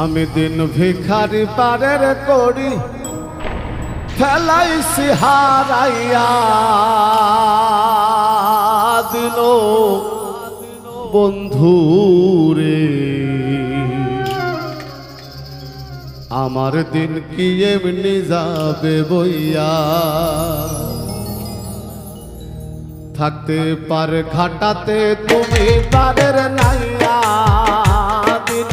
আমি দিন ভিখারি পারের করি ফেলাইছি, হারাইয়া দিল। বন্ধুরে, আমার দিন কি এমনি যাবে বইয়া? থাকতে পারে ঘাটাতে তুমি পারের নাইয়া দিন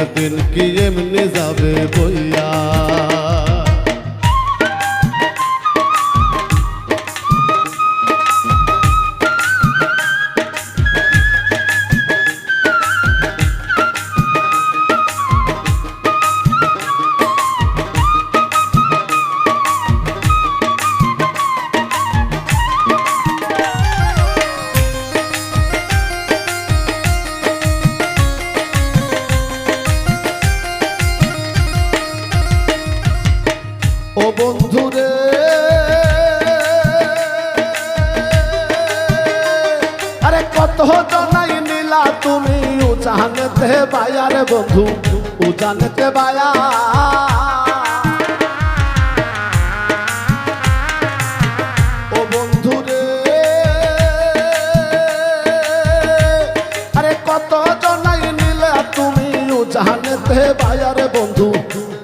আমার দিন কি এমনি যাবে বইয়া উজানতে বায়ার বন্ধু উজানতে বায়া ও বন্ধুরে আরে কত জনাই নিলা তুমি উজানতে বায়ার বন্ধু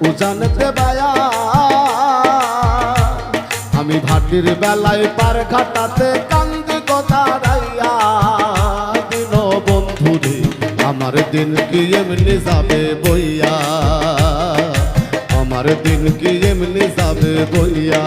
উজানতে বায়া আমি ভাটির বেলায় পার ঘাটাতে কান্দি দিন কি এমনি যাবে বইয়া আমার দিন কি এমনি যাবে বইয়া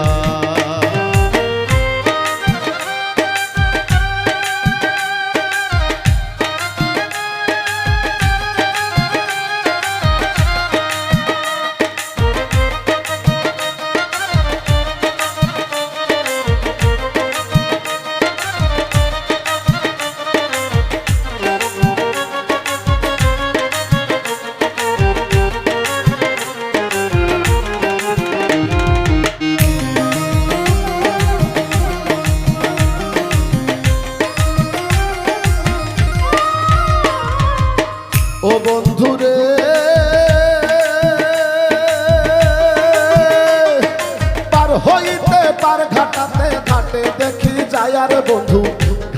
পার হইতে পার, ঘাটাতে ঘাটে দেখি যায় আর বন্ধু,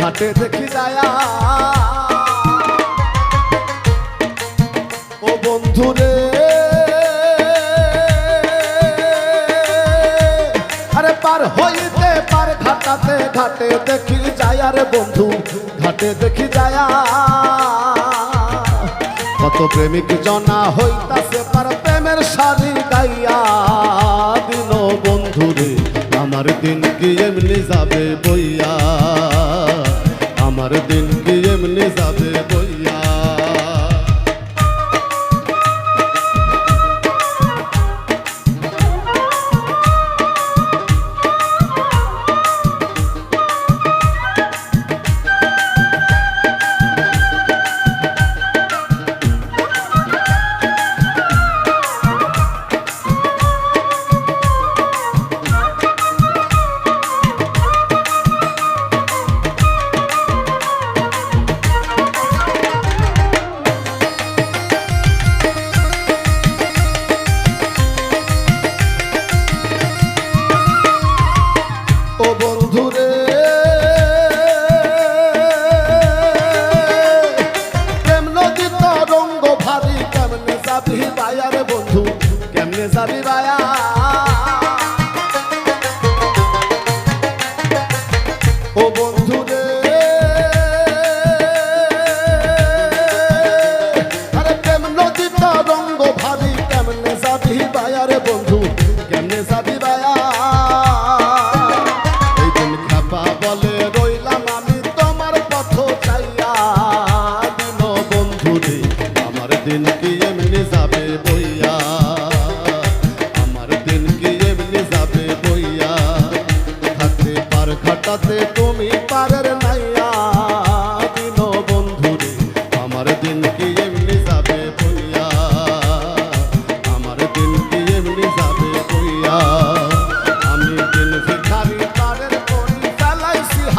ঘাটে দেখি যায়া ও বন্ধুরে আরে পার হইতে পার, ঘাটাতে ঘাটে দেখি যায় আর বন্ধু, ঘাটে দেখি যায়া প্রেমিক জনা হইতাছে পার প্রেমের শাড়ি গাইয়া দিন বন্ধুরে আমার দিন কি এমনি যাবে বইয়া? আমার দিন কি কেমনে যাবি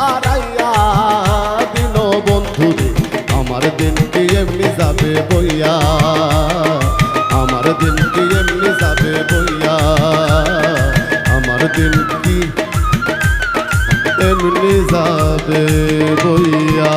হারাইয়া দিল বন্ধু আমার দিন কি এমনি যাবে বইয়া। আমার দিন কি এমনি যাবে বইয়া। আমার দিন কি এমনি যাবে বইয়া।